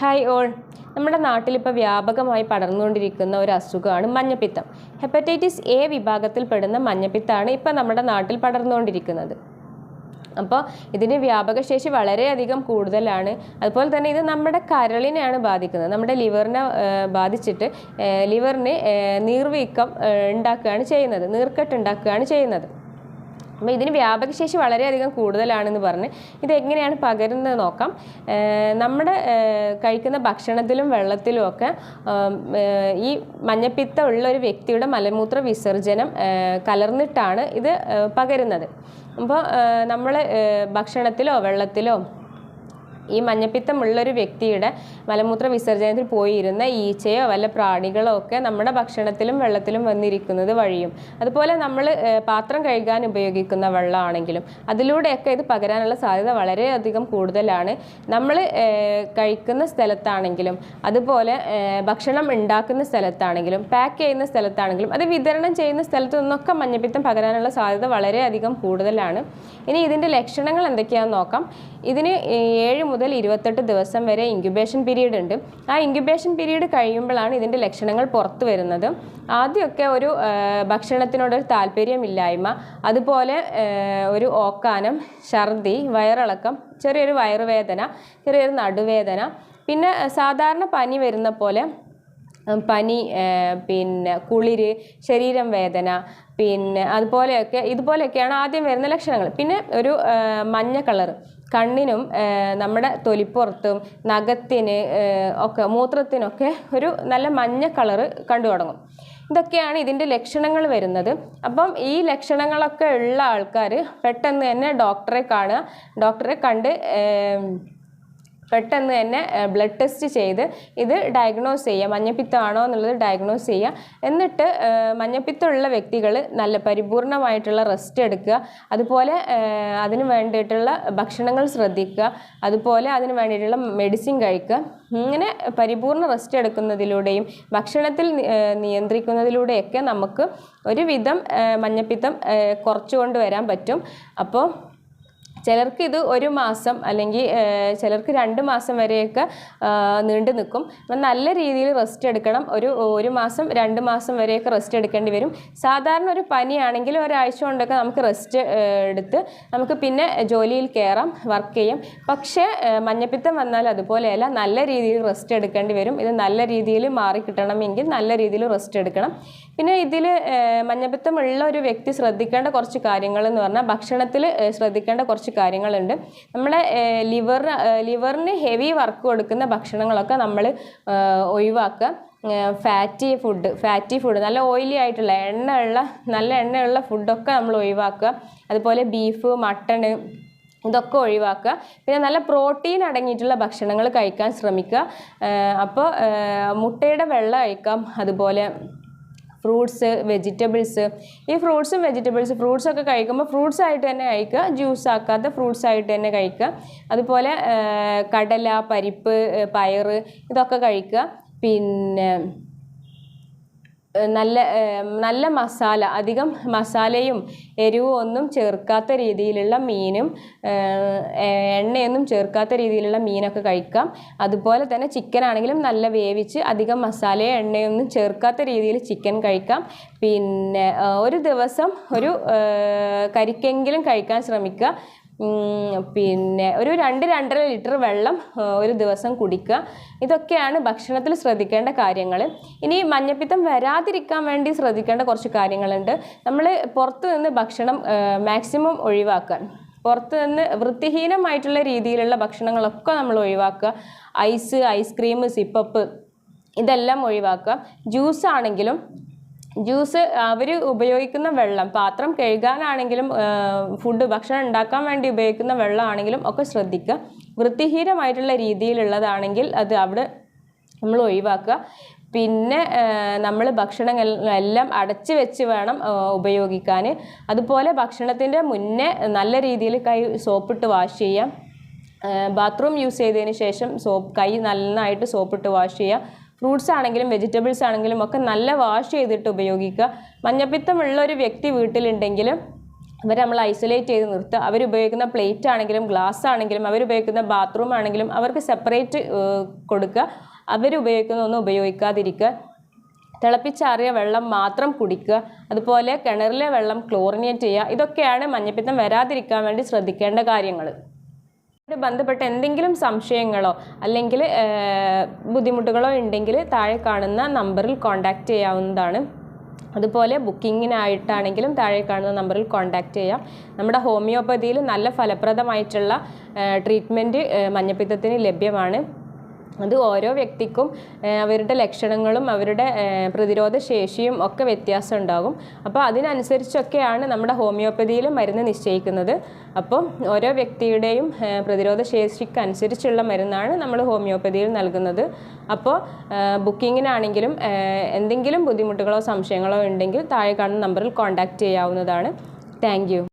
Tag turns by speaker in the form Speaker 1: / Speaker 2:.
Speaker 1: Hi all നമ്മുടെ നാട്ടിലിപ്പോൾ വ്യാപകമായി പടർന്നുകൊണ്ടിരിക്കുന്ന ഒരു അസുഖമാണ് മഞ്ഞപ്പിത്തം. ഹെപ്പറ്റൈറ്റിസ് എ വിഭാഗത്തിൽപ്പെടുന്ന മഞ്ഞപ്പിത്തമാണ് ഇപ്പോൾ നമ്മുടെ നാട്ടിൽ പടർന്നുകൊണ്ടിരിക്കുന്നത്. അപ്പോൾ ഇതിന്റെ വ്യാപകശേഷി വളരെയധികം കൂടുതലാണ്. അതുപോലെ തന്നെ ഇത് നമ്മുടെ കരളിനെയാണ് ബാധിക്കുന്നത്. നമ്മുടെ ലിവറിനെ ബാധിച്ചിട്ട് ലിവറിന് നീർവീക്കം ഉണ്ടാക്കുകയാണ് ചെയ്യുന്നത്. നീർക്കെട്ട് ഉണ്ടാക്കുകയാണ് ചെയ്യുന്നത്. അപ്പോൾ ഇതിന് വ്യാപകശേഷി വളരെയധികം കൂടുതലാണെന്ന് പറഞ്ഞ് ഇത് എങ്ങനെയാണ് പകരുന്നത് നോക്കാം. നമ്മുടെ കഴിക്കുന്ന ഭക്ഷണത്തിലും വെള്ളത്തിലും ഒക്കെ ഈ മഞ്ഞപ്പിത്ത ഉള്ള ഒരു വ്യക്തിയുടെ മലമൂത്ര വിസർജനം കലർന്നിട്ടാണ് ഇത് പകരുന്നത്. അപ്പോൾ നമ്മൾ ഭക്ഷണത്തിലോ വെള്ളത്തിലോ ഈ മഞ്ഞപ്പിത്തമുള്ളൊരു വ്യക്തിയുടെ മലമൂത്ര വിസർജനത്തിൽ പോയിരുന്ന ഈച്ചയോ വല്ല പ്രാണികളോ ഒക്കെ നമ്മുടെ ഭക്ഷണത്തിലും വെള്ളത്തിലും വന്നിരിക്കുന്നത് വഴിയും. അതുപോലെ നമ്മൾ പാത്രം കഴുകാൻ ഉപയോഗിക്കുന്ന വെള്ളമാണെങ്കിലും അതിലൂടെയൊക്കെ ഇത് പകരാനുള്ള സാധ്യത വളരെയധികം കൂടുതലാണ്. നമ്മൾ കഴിക്കുന്ന സ്ഥലത്താണെങ്കിലും അതുപോലെ ഭക്ഷണം ഉണ്ടാക്കുന്ന സ്ഥലത്താണെങ്കിലും പാക്ക് ചെയ്യുന്ന സ്ഥലത്താണെങ്കിലും അത് വിതരണം ചെയ്യുന്ന സ്ഥലത്തു നിന്നൊക്കെ മഞ്ഞപ്പിത്തം പകരാനുള്ള സാധ്യത വളരെയധികം കൂടുതലാണ്. ഇനി ഇതിന്റെ ലക്ഷണങ്ങൾ എന്തൊക്കെയാണെന്ന് നോക്കാം. ഇതിന് ഏഴ് മുതൽ ഇരുപത്തെട്ട് ദിവസം വരെ ഇൻക്യുബേഷൻ പീരീഡ് ഉണ്ട്. ആ ഇൻക്യുബേഷൻ പീരീഡ് കഴിയുമ്പോഴാണ് ഇതിന്റെ ലക്ഷണങ്ങൾ പുറത്തു വരുന്നത്. ആദ്യമൊക്കെ ഒരു ഭക്ഷണത്തിനോടൊരു താല്പര്യമില്ലായ്മ അതുപോലെ ഒരു ഓക്കാനം ഛർദി വയറിളക്കം ചെറിയൊരു വയറുവേദന ചെറിയൊരു നടുവേദന പിന്നെ സാധാരണ പനി വരുന്ന പോലെ പനി പിന്നെ കുളിര് ശരീരം വേദന പിന്നെ അതുപോലെയൊക്കെ ഇതുപോലെയൊക്കെയാണ് ആദ്യം വരുന്ന ലക്ഷണങ്ങൾ. പിന്നെ ഒരു മഞ്ഞ കളർ കണ്ണിനും നമ്മുടെ തൊലിപ്പുറത്തും നഖത്തിന് ഒക്കെ മൂത്രത്തിനൊക്കെ ഒരു നല്ല മഞ്ഞ കളറ് കണ്ടു തുടങ്ങും. ഇതൊക്കെയാണ് ഇതിന്റെ ലക്ഷണങ്ങൾ വരുന്നത്. അപ്പം ഈ ലക്ഷണങ്ങളൊക്കെ ഉള്ള ആൾക്കാർ പെട്ടെന്ന് തന്നെ ഡോക്ടറെ കാണുക. ഡോക്ടറെ കണ്ട് പെട്ടെന്ന് തന്നെ ബ്ലഡ് ടെസ്റ്റ് ചെയ്ത് ഇത് ഡയഗ്നോസ് ചെയ്യുക. മഞ്ഞപ്പിത്തമാണോ എന്നുള്ളത് ഡയഗ്നോസ് ചെയ്യുക. എന്നിട്ട് മഞ്ഞപ്പിത്തമുള്ള വ്യക്തികൾ നല്ല പരിപൂർണമായിട്ടുള്ള റെസ്റ്റ് എടുക്കുക. അതുപോലെ അതിന് വേണ്ടിയിട്ടുള്ള ഭക്ഷണങ്ങൾ ശ്രദ്ധിക്കുക. അതുപോലെ അതിന് വേണ്ടിയിട്ടുള്ള മെഡിസിൻ കഴിക്കുക. ഇങ്ങനെ പരിപൂർണ റെസ്റ്റ് എടുക്കുന്നതിലൂടെയും ഭക്ഷണത്തിൽ നിയന്ത്രിക്കുന്നതിലൂടെയൊക്കെ നമുക്ക് ഒരുവിധം മഞ്ഞപ്പിത്തം കുറച്ചുകൊണ്ട് വരാൻ പറ്റും. അപ്പോൾ ചിലർക്ക് ഇത് ഒരു മാസം അല്ലെങ്കിൽ ചിലർക്ക് രണ്ട് മാസം വരെയൊക്കെ നീണ്ടു നിൽക്കും. അപ്പം നല്ല രീതിയിൽ റെസ്റ്റ് എടുക്കണം. ഒരു ഒരു മാസം രണ്ട് മാസം വരെയൊക്കെ റെസ്റ്റ് എടുക്കേണ്ടി വരും. സാധാരണ ഒരു പനിയാണെങ്കിൽ ഒരാഴ്ച കൊണ്ടൊക്കെ നമുക്ക് റെസ്റ്റ് എടുത്ത് നമുക്ക് പിന്നെ ജോലിയിൽ കയറാം വർക്ക് ചെയ്യാം. പക്ഷേ മഞ്ഞപ്പിത്തം വന്നാൽ അതുപോലെയല്ല നല്ല രീതിയിൽ റെസ്റ്റ് എടുക്കേണ്ടി വരും. ഇത് നല്ല രീതിയിൽ മാറി കിട്ടണമെങ്കിൽ നല്ല രീതിയിൽ റെസ്റ്റ് എടുക്കണം. പിന്നെ ഇതിൽ മഞ്ഞപ്പിത്തമുള്ള ഒരു വ്യക്തി ശ്രദ്ധിക്കേണ്ട കുറച്ച് കാര്യങ്ങൾ എന്ന് പറഞ്ഞാൽ ഭക്ഷണത്തിൽ ശ്രദ്ധിക്കേണ്ട കുറച്ച് കാര്യങ്ങളുണ്ട്. നമ്മുടെ ലിവർ ലിവറിന് ഹെവി വർക്ക് കൊടുക്കുന്ന ഭക്ഷണങ്ങളൊക്കെ നമ്മൾ ഒഴിവാക്കുക. ഫാറ്റി ഫുഡ് ഫാറ്റി ഫുഡ് നല്ല ഓയിലി ആയിട്ടുള്ള എണ്ണയുള്ള നല്ല എണ്ണയുള്ള ഫുഡൊക്കെ നമ്മൾ ഒഴിവാക്കുക. അതുപോലെ ബീഫ് മട്ടണ് ഇതൊക്കെ ഒഴിവാക്കുക. പിന്നെ നല്ല പ്രോട്ടീൻ അടങ്ങിയിട്ടുള്ള ഭക്ഷണങ്ങൾ കഴിക്കാൻ ശ്രമിക്കുക. അപ്പോൾ മുട്ടയുടെ വെള്ള കഴിക്കാം അതുപോലെ ഫ്രൂട്ട്സ് വെജിറ്റബിൾസ്. ഈ ഫ്രൂട്ട്സും വെജിറ്റബിൾസ് ഫ്രൂട്ട്സ് ഒക്കെ കഴിക്കുമ്പോൾ ഫ്രൂട്ട്സ് ആയിട്ട് തന്നെ കഴിക്കുക ജ്യൂസ് ആക്കാത്ത ഫ്രൂട്ട്സ് ആയിട്ട് തന്നെ കഴിക്കുക. അതുപോലെ കടല പരിപ്പ് പയർ ഇതൊക്കെ കഴിക്കുക. പിന്നെ നല്ല നല്ല മസാല അധികം മസാലയും എരിവും ഒന്നും ചേർക്കാത്ത രീതിയിലുള്ള മീനും എണ്ണയൊന്നും ചേർക്കാത്ത രീതിയിലുള്ള മീനൊക്കെ കഴിക്കാം. അതുപോലെ തന്നെ ചിക്കൻ ആണെങ്കിലും നല്ല വേവിച്ച് അധികം മസാലയോ എണ്ണയൊന്നും ചേർക്കാത്ത രീതിയിൽ ചിക്കൻ കഴിക്കാം. പിന്നെ ഒരു ദിവസം ഒരു കരിക്കെങ്കിലും കഴിക്കാൻ ശ്രമിക്കുക. പിന്നെ ഒരു രണ്ട് രണ്ടര ലിറ്റർ വെള്ളം ഒരു ദിവസം കുടിക്കുക. ഇതൊക്കെയാണ് ഭക്ഷണത്തിൽ ശ്രദ്ധിക്കേണ്ട കാര്യങ്ങൾ ഇനി മഞ്ഞപ്പിത്തം വരാതിരിക്കാൻ വേണ്ടി ശ്രദ്ധിക്കേണ്ട കുറച്ച് കാര്യങ്ങളുണ്ട്. നമ്മൾ പുറത്തു നിന്ന് ഭക്ഷണം മാക്സിമം ഒഴിവാക്കാൻ പുറത്ത് നിന്ന് വൃത്തിഹീനമായിട്ടുള്ള രീതിയിലുള്ള ഭക്ഷണങ്ങളൊക്കെ നമ്മൾ ഒഴിവാക്കുക. ഐസ് ഐസ്ക്രീം സിപ്പപ്പ് ഇതെല്ലാം ഒഴിവാക്കുക. ജ്യൂസ് ആണെങ്കിലും ജ്യൂസ് അവർ ഉപയോഗിക്കുന്ന വെള്ളം പാത്രം കഴുകാനാണെങ്കിലും ഫുഡ് ഭക്ഷണം ഉണ്ടാക്കാൻ വേണ്ടി ഉപയോഗിക്കുന്ന വെള്ളമാണെങ്കിലും ഒക്കെ ശ്രദ്ധിക്കുക. വൃത്തിഹീനമായിട്ടുള്ള രീതിയിലുള്ളതാണെങ്കിൽ അത് അവിടെ നമ്മൾ ഒഴിവാക്കുക. പിന്നെ നമ്മൾ ഭക്ഷണം എൽ- എല്ലാം അടച്ച് വെച്ച് വേണം ഉപയോഗിക്കാൻ. അതുപോലെ ഭക്ഷണത്തിന്റെ മുന്നേ നല്ല രീതിയിൽ കൈ സോപ്പിട്ട് വാഷ് ചെയ്യാം ബാത്റൂം യൂസ് ചെയ്തതിന് ശേഷം സോപ്പ് കൈ നന്നായിട്ട് സോപ്പിട്ട് വാഷ് ചെയ്യുക. ഫ്രൂട്ട്സ് ആണെങ്കിലും വെജിറ്റബിൾസ് ആണെങ്കിലും ഒക്കെ നല്ല വാഷ് ചെയ്തിട്ട് ഉപയോഗിക്കുക. മഞ്ഞപ്പിത്തമുള്ള ഒരു വ്യക്തി വീട്ടിലുണ്ടെങ്കിലും അവർ നമ്മൾ ഐസൊലേറ്റ് ചെയ്ത് നിർത്തുക. അവരുപയോഗിക്കുന്ന പ്ലേറ്റ് ആണെങ്കിലും ഗ്ലാസ് ആണെങ്കിലും അവരുപയോഗിക്കുന്ന ബാത്റൂം ആണെങ്കിലും അവർക്ക് സെപ്പറേറ്റ് കൊടുക്കുക. അവരുപയോഗിക്കുന്ന ഒന്നും ഉപയോഗിക്കാതിരിക്കുക. തിളപ്പിച്ചാറിയ വെള്ളം മാത്രം കുടിക്കുക. അതുപോലെ കിണറിലെ വെള്ളം ക്ലോറിനേറ്റ് ചെയ്യുക. ഇതൊക്കെയാണ് മഞ്ഞപ്പിത്തം വരാതിരിക്കാൻ വേണ്ടി ശ്രദ്ധിക്കേണ്ട കാര്യങ്ങൾ. ബന്ധപ്പെട്ട എന്തെങ്കിലും സംശയങ്ങളോ അല്ലെങ്കിൽ ബുദ്ധിമുട്ടുകളോ ഉണ്ടെങ്കിൽ താഴെ കാണുന്ന നമ്പറിൽ കോൺടാക്റ്റ് ചെയ്യാവുന്നതാണ്. അതുപോലെ ബുക്കിങ്ങിനായിട്ടാണെങ്കിലും താഴെ കാണുന്ന നമ്പറിൽ കോൺടാക്റ്റ് ചെയ്യാം. നമ്മുടെ ഹോമിയോപ്പതിയിൽ നല്ല ഫലപ്രദമായിട്ടുള്ള ട്രീറ്റ്മെന്റ് മഞ്ഞപ്പിത്തത്തിന് ലഭ്യമാണ്. അത് ഓരോ വ്യക്തിക്കും അവരുടെ ലക്ഷണങ്ങളും അവരുടെ പ്രതിരോധ ശേഷിയും ഒക്കെ വ്യത്യാസം ഉണ്ടാകും. അപ്പോൾ അതിനനുസരിച്ചൊക്കെയാണ് നമ്മുടെ ഹോമിയോപ്പതിയിൽ മരുന്ന് നിശ്ചയിക്കുന്നത്. അപ്പം ഓരോ വ്യക്തിയുടെയും പ്രതിരോധ ശേഷിക്കനുസരിച്ചുള്ള മരുന്നാണ് നമ്മൾ ഹോമിയോപ്പതിയിൽ നൽകുന്നത്. അപ്പോൾ ബുക്കിങ്ങിനാണെങ്കിലും എന്തെങ്കിലും ബുദ്ധിമുട്ടുകളോ സംശയങ്ങളോ ഉണ്ടെങ്കിൽ താഴെ കാണുന്ന നമ്പറിൽ കോൺടാക്റ്റ് ചെയ്യാവുന്നതാണ്. താങ്ക്